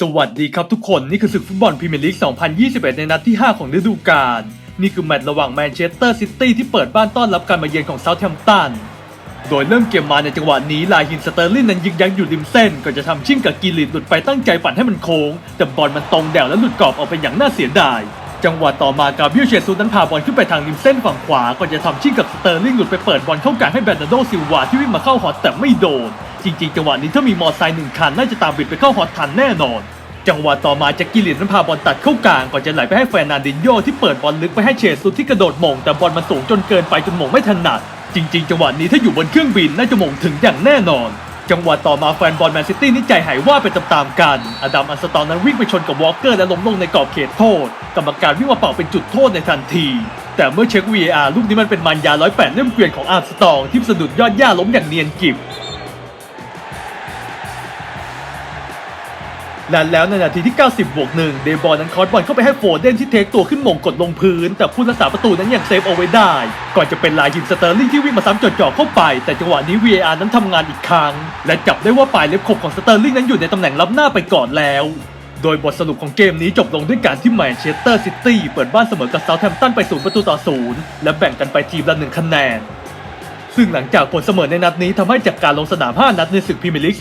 สวัสดีครับทุกคนนี่คือศึกฟุตบอลพรีเมียร์ลีก 2021 ในนัดที่ 5 ของฤดูกาล นี่คือแมตช์ระหว่างแมนเชสเตอร์ซิตี้ที่เปิดบ้านต้อนรับการมาเยือนของเซาท์แฮมป์ตัน โดยเริ่มเกมมาในจังหวะนี้ลายหินสเตอร์ลินนั้นยึกยักอยู่ริมเส้นก็จะทำชิ่งกับกีริตหลุดไปตั้งใจปั่นให้มันโค้ง แต่บอลมันตรงแดวและหลุดกรอบออกไปอย่างน่าเสียดาย จังหวะต่อมากาเบรียลเชซูนั้นพาบอลขึ้นไปทางริมเส้นฝั่งขวาก่อนจะทำชิ่งกับสเตอร์ลิงหลุดไปเปิดบอลเข้ากลางให้แบรนนาโดซิลวาที่วิ่งมาเข้าฮอตแต่ไม่โดน จริงๆจังหวะนี้ถ้ามีมอไซค์หนึ่งคันน่าจะตามบิดไปเข้าฮอตทันแน่นอน จังหวะต่อมาจ็คกิเลนนั้นพาบอลตัดเข้ากลางก่อนจะไหลไปให้แฟร์นันดินโยที่เปิดบอลลึกไปให้เชซุที่กระโดดมงแต่บอลมันสูงจนเกินไปจนมงไม่ถนัด จริง ๆจังหวะนี้ถ้าอยู่บนเครื่องบินน่าจะมงถึงอย่างแน่นอนจังหวะต่อมาแฟนบอลแมนซิตี้นี่ใจหายว่าไปตามๆกัน อดัมอันสตองนั้นวิ่งไปชนกับวอลเกอร์และล้มลงในกรอบเขตโทษ กรรมการวิ่งมาเป่าเป็นจุดโทษในทันที แต่เมื่อเช็ค VAR ลูกนี้มันเป็นมันยา108เล่มเกวียนของอาร์สตองที่สะดุดยอดหญ้าล้มอย่างเนียนกิบ และแล้วในนาทีที่ 90 บวกหนึ่งเดบอลนั้นคอร์สบอลเข้าไปให้โฟเดนที่เทคตัวขึ้นมงกดลงพื้น แต่ผู้รักษาประตูนั้นยังเซฟเอาไว้ได้ ก่อนจะเป็นลายยินสเตอร์ลิงที่วิ่งมาซ้ำจดจ่อเข้าไป แต่จังหวะนี้ VAR นั้นทำงานอีกครั้ง และจับได้ว่าปลายเล็บขบของสเตอร์ลิงนั้นอยู่ในตำแหน่งล้ำหน้าไปก่อนแล้วโดยบทสรุปของเกมนี้จบลงด้วยการที่แมนเชสเตอร์ซิตี้เปิดบ้านเสมอกับเซาท์แฮมป์ตันไปศูนย์ประตูต่อศูนย์และแบ่งกันไปทีมละหนึ่งคะแนน ซึ่งหลังจากผลเสมอในนัดนี้ทำให้จากการลงสนาม 5 นัดในศึกพรีเมียร์ลีก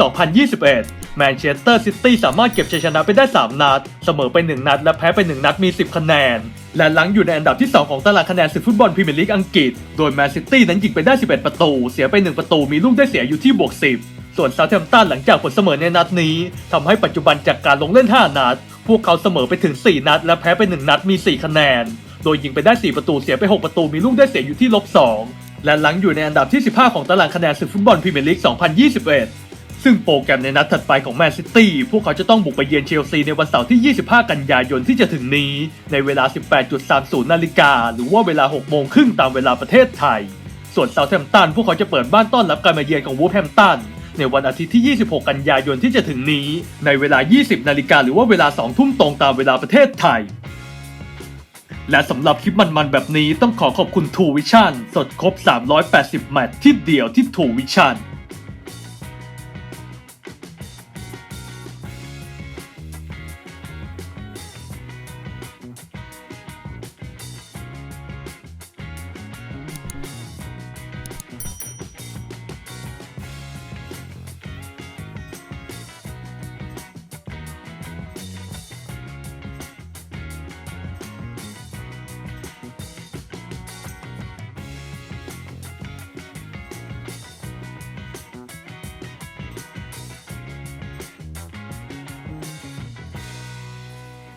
2021 แมนเชสเตอร์ซิตี้สามารถเก็บชัยชนะไปได้ 3 นัด เสมอไป 1 นัด และแพ้ไป 1 นัดมี 10 คะแนน และหลังอยู่ในอันดับที่ 2 ของตารางคะแนนศึกฟุตบอลพรีเมียร์ลีกอังกฤษ โดยแมนซิตี้นั้นยิงไปได้ 11 ประตู เสียไป 1 ประตู มีลูกได้เสียอยู่ที่บวก 10 ส่วนเซาท์แฮมป์ตันหลังจากผลเสมอในนัดนี้ทำให้ปัจจุบันจากการลงเล่น 5 นัด พวกเขาเสมอไปถึง 4 นัด และแพ้ไป 1 นัดมี 4 คะแนน โดยยิงไปได้ 4 ประตู เสียไป 6 ประตู มีลูกได้เสียอยู่ที่ลบ2 และหลังอยู่ในอันดับที่ 15 ของตารางคะแนนศึกฟุตบอลพรีเมียร์ลีก 2021 ซึ่งโปรแกรมในนัดถัดไปของแมนซิตี้ พวกเขาจะต้องบุกไปเยือนเชลซีในวันเสาร์ที่ 25 กันยายนที่จะถึงนี้ ในเวลา 18.30 นาฬิกา หรือว่าเวลา 6 โมงครึ่งตามเวลาประเทศไทย ส่วนเซาท์แฮมป์ตัน พวกเขาจะเปิดบ้านต้อนรับการมาเยือนของวูฟแฮมป์ตันในวันอาทิตย์ที่ 26 กันยายนที่จะถึงนี้ ในเวลา 20 นาฬิกาหรือว่าเวลา 2 ทุ่มตรงตามเวลาประเทศไทย และสำหรับคลิปมันๆแบบนี้ต้องขอขอบคุณ True Vision สดครบ 380 แมตช์ที่เดียวที่ True Vision